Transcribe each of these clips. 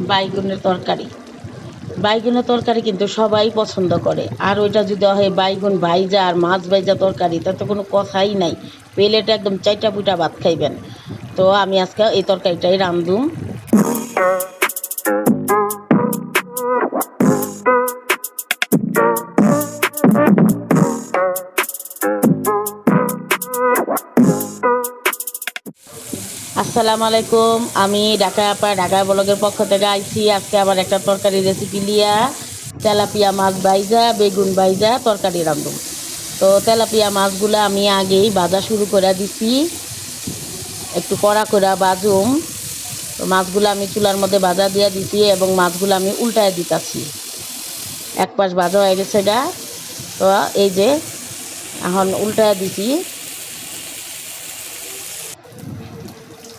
বাইগুনের তরকারি। বাইগুনের তরকারি কিন্তু সবাই পছন্দ করে। আর ওইটা যদি হয় বাইগুন ভাইজা আর মাছ ভাইজা তরকারি তাতে কোনো কথাই নাই। পেলেটা একদম চাইটা পুইটা ভাত খাইবেন। তো আমি আজকে এই তরকারিটাই রান্ধুম আসসালামু আলাইকুম। আমি ঢাকা আপা, ঢাকা ব্লগের পক্ষ থেকে আইছি আজকে আবার একটা তরকারি রেসিপি লিয়া তেলাপিয়া মাছ বাইজা বেগুন বাইজা তরকারি রান্ধুম। তো তেলাপিয়া মাছগুলো আমি আগেই বাজা শুরু করে দিছি। একটু কড়া করে বাজুম তো মাছগুলো আমি চুলার মধ্যে বাজা দিয়ে দিছি এবং মাছগুলো আমি উল্টায় দিতাছি। এক পাশ বাজা হয়ে গেছে গা। তো এই যে, এখন উল্টায় দিছি।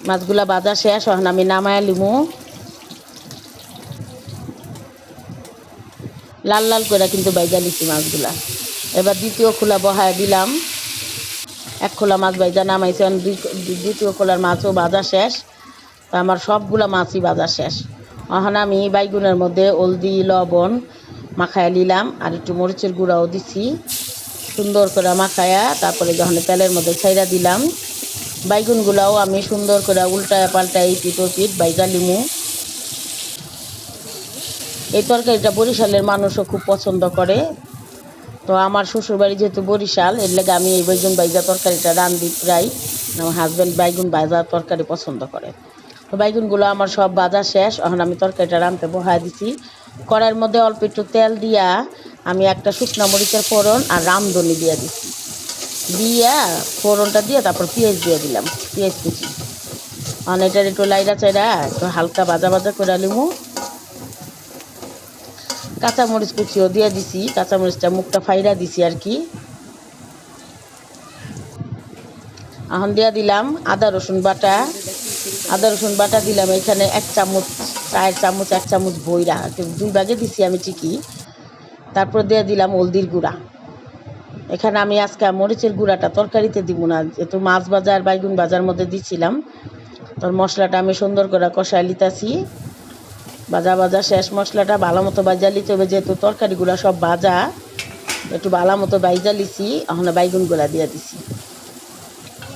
মাছগুলা বাজা শেষ, এখন আমি নামায় লিমু। লাল লাল করে কিন্তু বাইজা লিছি মাছগুলা। এবার দ্বিতীয় খোলা বহায় দিলাম। এক খোলা মাছ বাইজা নামাইছে দ্বিতীয় খোলার মাছও বাজা শেষ। তো আমার সবগুলা মাছই বাজা শেষ। এখন আমি বাইগুনের মধ্যে হলদি, লবণ মাখায় নিলাম, আর একটু মরিচের গুঁড়াও দিছি। সুন্দর করে মাখায়া, তারপরে যখন তেলের মধ্যে ছাইরা দিলাম বাইগুনগুলাও আমি সুন্দর করে উল্টায় পাল্টাই পিটো পিট বাইগা লিমু। এই তরকারিটা বরিশালের মানুষও খুব পছন্দ করে। তো আমার শ্বশুরবাড়ি যেহেতু বরিশাল, এর লেগে আমি এই বাইগুন বাইজা তরকারিটা রান্ধি প্রায়। আমার হাজব্যান্ড বাইগুন বাইজা তরকারি পছন্দ করে। তো বাইগুনগুলো আমার সব বাজা শেষ, এখন আমি তরকারিটা রাঁধতে বহায় দিছি। কড়াইয়ের মধ্যে অল্প একটু তেল দিয়া আমি একটা শুকনা মরিচের ফোড়ন আর রামধনি দিয়ে দিছি। দিয়া ফোড়নটা দিয়ে তারপর পেঁয়াজ দিয়ে দিলাম, পেঁয়াজ কুচি। আর এটার একটু লাইরা চাইরা একটু হালকা ভাজা ভাজা করে লিমু কাঁচামরিচ কুচিও দিয়ে দিছি, কাঁচামরিচটা মুখটা ফাইরা দিছি আর কি। এখন দিয়া দিলাম আদা, রসুন বাটা। আদা, রসুন বাটা দিলাম এখানে এক চামচ, চার চামচ, এক চামচ বইরা। দুই ভাগে দিছি আমি ঠিকই তারপর দিয়ে দিলাম হলদির গুঁড়া। এখানে আমি আজকে মরিচের গুঁড়াটা তরকারিতে দিব না, যেহেতু মাছ বাজার বাইগুন বাজার মধ্যে দিছিলাম। তোর মশলাটা আমি সুন্দর করে কষায় লিতাছি বাজা বাজা শেষ মশলাটা ভালো মতো বাজা লিতে হবে, যেহেতু তরকারিগুলো সব বাজা একটু ভালো মতো বাইজা লিছি এখন বাইগুনগুলা দিয়া দিছি।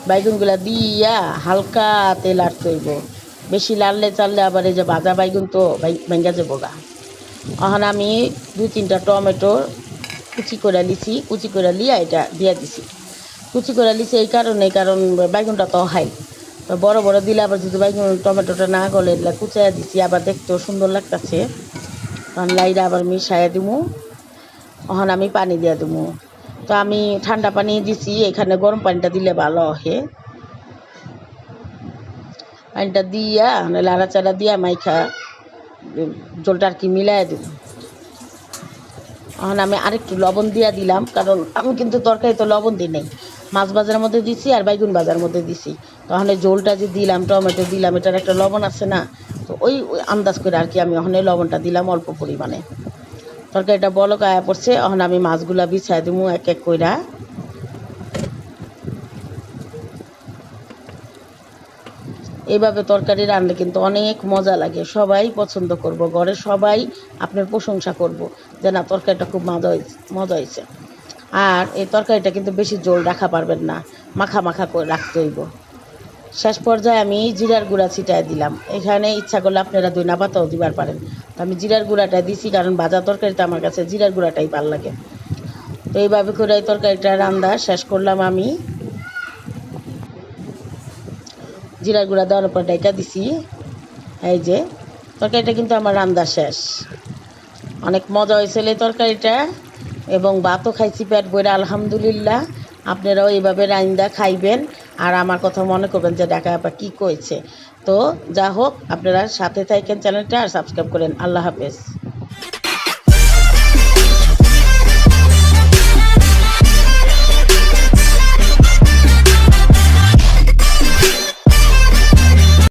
বাইগুনগুলা দিয়া হালকা তেল আর তৈব। বেশি লাললে চাললে আবার এই যে বাজা বাইগুন তো ভেঙ্গা যাব গা এখন আমি দুই তিনটা টমেটো কুচি করে লিছি, কুচি করে লিয়া এটা দিয়ে দিছি। কুচি করে লিছি এই কারণে, কারণ বাইগুনটা তো হাই। বড় বড় দিলে আবার যদি বাইগুন টমেটোটা না গলে, এগুলো কুচাইয়া দিছি, আবার দেখতেও সুন্দর লাগতেছে। তখন লাইরা আবার মিশাইয়া দিমু তখন আমি পানি দিয়ে দিমু। তো আমি ঠান্ডা পানি দিছি, এখানে গরম পানিটা দিলে ভালো হয়। পানিটা দিয়া লাড়াচাড়া দিয়া মাইখা জলটা আর কি মিলাই দেবো এখন আমি আরেকটু লবণ দিয়া দিলাম, কারণ আমি কিন্তু তরকারি তো লবণ দিই নাই। মাছ বাজার মধ্যে দিছি আর বাইগুন বাজার মধ্যে দিছি। তখন ঝোলটা যে দিলাম, টমেটো দিলাম, এটার একটা লবণ আছে না, তো ওই আন্দাজ করে আর কি আমি ওখানে লবণটা দিলাম অল্প পরিমাণে। তরকারিটা বলক আয়া পড়ছে, এখন আমি মাছগুলা বিছাই দিমু এক এক কইরা। এইভাবে তরকারি রান্না কিন্তু অনেক মজা লাগে, সবাই পছন্দ করব ঘরে সবাই আপনার প্রশংসা করব। যে না, তরকারিটা খুব মজা হয়েছে মজা হয়েছে আর এই তরকারিটা কিন্তু বেশি জোল রাখা পারবেন না, মাখা মাখা করে রাখতে হইব। শেষ পর্যায়ে আমি জিরার গুঁড়া ছিটায় দিলাম। এখানে ইচ্ছা করলে আপনারা দুই না পাতাও দিবার পারেন। তো আমি জিরার গুঁড়াটা দিছি, কারণ ভাজা তরকারিতে আমার কাছে জিরার গুঁড়াটাই ভালো লাগে। তো এইভাবে করে এই তরকারিটা রান্না শেষ করলাম আমি। জিরার গুঁড়া দেওয়ার পর ডাইকা দিছি। এই যে, তরকারিটা কিন্তু আমার রান্না শেষ। অনেক মজা হয়েছিল এই তরকারিটা। এবং ভাতও খাইছি, পেট বইরা আলহামদুলিল্লাহ। আপনারাও এইভাবে রাইন্দা খাইবেন। আর আমার কথা মনে করবেন যে ডাকা আপা কী কইছে? তো যা হোক, আপনারা সাথে থাকেন চ্যানেলটা আর সাবস্ক্রাইব করেন। আল্লাহ হাফেজ।